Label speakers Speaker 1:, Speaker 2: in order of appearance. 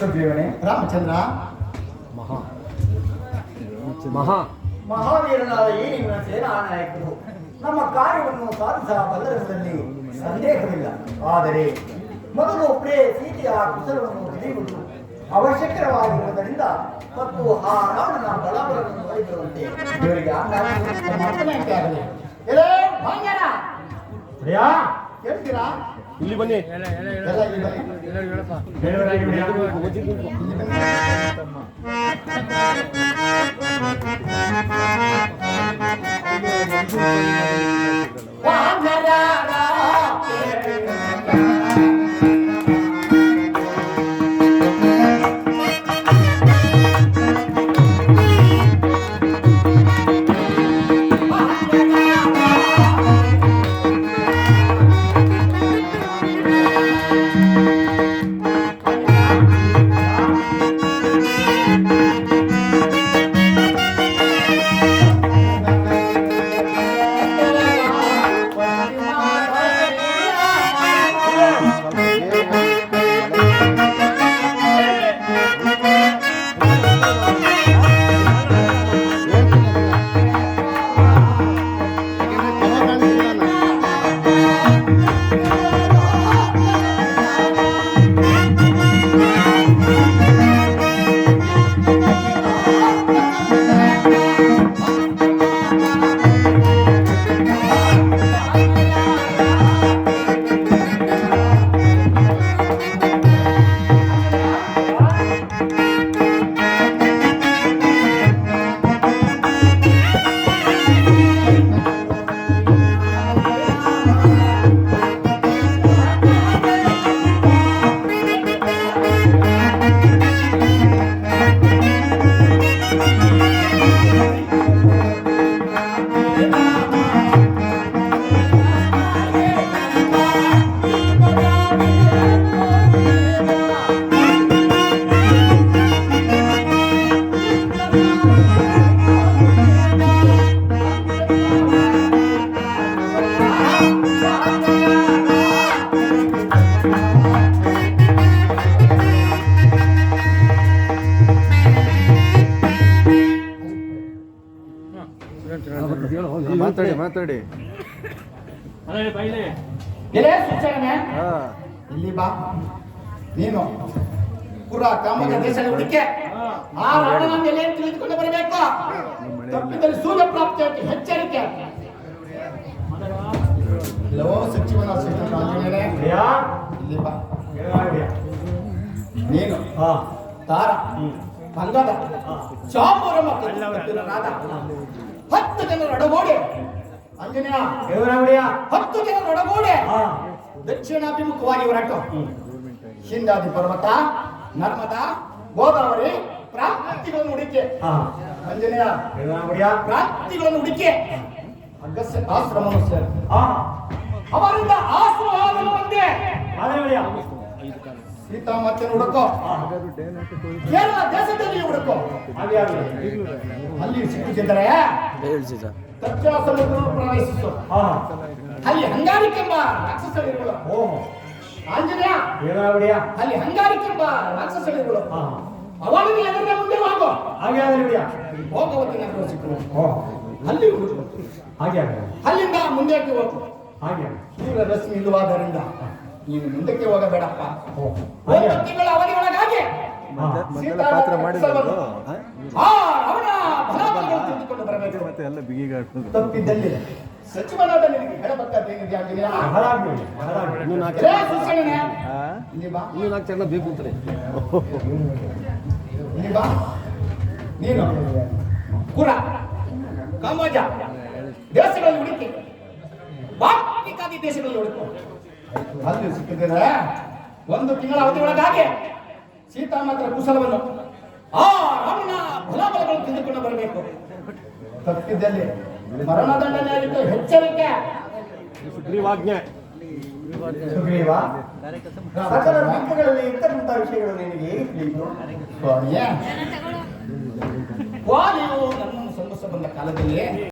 Speaker 1: ಸುಗ್ರೀವನೇ.
Speaker 2: ರಾಮಚಂದ್ರ.
Speaker 3: ಮಹಾ. ಮಹಾ.
Speaker 1: ಮಹಾವೀರನಾದ ಈ ನಿಮ್ಮ ಸೇನಾ ನಾಯಕರು ನಮ್ಮ ಕಾರ್ಯವನ್ನು ಸಾಧಿಸಬಲ್ಲರಲ್ಲಿ ಸಂದೇಹವಿಲ್ಲ. ಆದರೆ ಮೊದಲು ಪ್ರೇ ಸೀತೆಯ ಕುಶಲವನ್ನು ತಿಳಿಯುವುದು ಅವಶ್ಯಕರವಾಗಿರುವುದರಿಂದ ಮತ್ತು ಆ ರಾಮನ ಬಲಬಲವನ್ನು ನೋಡಿರುವಂತೆ ಇವರಿಗೆ
Speaker 2: ಮಾತನಾಡ್ತಾ ಕೇಳ್ತೀರಾ?
Speaker 3: ಇಲ್ಲಿ ಬನ್ನಿ.
Speaker 2: ಎಲ್ಲ
Speaker 3: ಮಾತಾಡಿ ಮಾತಾಡಿ.
Speaker 2: ಎಲೇ ಸುಚೇನೆ ಇಲ್ಲಿ ಬಾ. ನೀನು. ಪುರ ಕಾಮದ ದೇಶದ ಹುಡುಕೆ. ಆ ರಾವಣನ ತಿಳಿದುಕೊಂಡು ಬರಬೇಕು? ತಪ್ಪಿದಲ್ಲಿ ಸೂರ್ಯ ಪ್ರಾಪ್ತಿಯಾಗಿ ಎಚ್ಚರಿಕೆ. ಲೋ ಸಚಿವನ ಇಲ್ಲಿ ಬಾ. ನೀನು. ತಾರ. ಪಂಗದ. ಚಾಪುರ ಮತ್ತು ಹತ್ತು ಜನರ ನಡಬೋಡೆ ಆಂಜನೇಯ ಹತ್ತು ಜನರ ಒಡಗೂಡಿ ದಕ್ಷಿಣಾಭಿಮುಖವಾಗಿ ಹೊರಟು. ಹಿಂದಾದಿ ಪರ್ವತ ನರ್ಮದಾ ಗೋದಾವರಿ ಪ್ರಾಂತಿಗಳನ್ನು ಹುಡುಕಿ. ಆಂಜನೇಯ ಪ್ರಾಂತಿಗಳನ್ನು ಹುಡುಕೆ. ಅಗಸ್ಯ ಆಶ್ರಮ ಅವರಿಂದ ಆಶ್ರಮ ಒಂದೇ ಸೀತಾ ಮತ್ತೆ ಹುಡುಕೋ. ಕೇರಳ ದೇಶದಲ್ಲಿ ಹುಡುಕೋ. ಅಲ್ಲಿ ಸಿಕ್ಕಿದ್ದರೆ ಸಮುದ್ರ ಪ್ರವೇಶಿಸು ಅಲ್ಲಿ ಹಂಗಾರಿಕೆಂಬ ರಾಕ್ಷಸಗಳಿರುಗಳು ಆಂಜನೇಯ. ಅಲ್ಲಿ ಹಂಗಾರಿಕೆಂಬ ರಾಕ್ಷಸಗಳಿರುಗಳು ಅವಳಿಗೆ ಅದರ ಮುಂದೆ ಹಾಗೆ. ಹೋಗು ಭೋಗವತಿ ನಗರ ಸಿಕ್ಕು ಅಲ್ಲಿ ಹಾಗೆ ಅಲ್ಲಿಂದ ಮುಂದಕ್ಕೆ ಹೋಗು. ಹಾಗೆ ತೀವ್ರ ರಶ್ಮಿ ಇಲ್ಲವಾದ್ದರಿಂದ ನೀನು ಮುಂದಕ್ಕೆ ಹೋಗಬೇಡಪ್ಪ. ಒಂದು ತಿಂಗಳ ಅವಧಿಯೊಳಗಾಗಿ
Speaker 3: ಮೊದಲ ಪಾತ್ರ ಮಾಡಿದ್ರು
Speaker 2: ಆ ರಾವಣ ಫಲಾಫಲಗಳು ತಿಳಿದುಕೊಂಡು
Speaker 3: ಮತ್ತೆ ಎಲ್ಲ ಬಿಗಿಗ
Speaker 2: ತಪ್ಪಿದ್ದಲ್ಲಿ ಸಚಿವನಾದ ನಿನಗೆ
Speaker 3: ನಾಲ್ಕು
Speaker 2: ಏ? ಇಲ್ಲಿ ಬಾ
Speaker 3: ಬೇಕು ಅಂತಾರೆ
Speaker 2: ಇಲ್ಲಿ ಬಾ. ನೀನು. ಕುರ. ಕಮಜ. ದೇಶಗಳಲ್ಲಿ ಹುಡುಕಿ. ದೇಶಗಳಲ್ಲಿ ಹುಡುಕು. ಅಲ್ಲಿ ಸಿಕ್ಕಿದ್ರೆ ಒಂದು ತಿಂಗಳ ಅವಧಿ ಒಳಗಾಗಿ ಸೀತಾ ಮಾತ್ರ ಕುಶಲವನ್ನು. ಆ ರಾಮನ ತಪ್ಪಿದ್ದಲ್ಲಿ ಮರಣದಂಡನೆ ಆಗಿತ್ತು ಎಚ್ಚರಿಕೆ.
Speaker 3: ಸುಗ್ರೀವಾಜ್ಞೆ.
Speaker 1: ಸುಗ್ರೀವ? ಸಕಲ ರಂಗಗಳಲ್ಲಿ ಇರ್ತಕ್ಕಂಥ ವಿಷಯಗಳು ನಿನಗೆ ತಿಳಿಯಿತು
Speaker 2: ಸ್ವಾಮಿಯೇ? ವಾಲಿಯು ನನ್ನನ್ನು ಸಂಧಿಸ ಬಂದ ಕಾಲದಲ್ಲಿ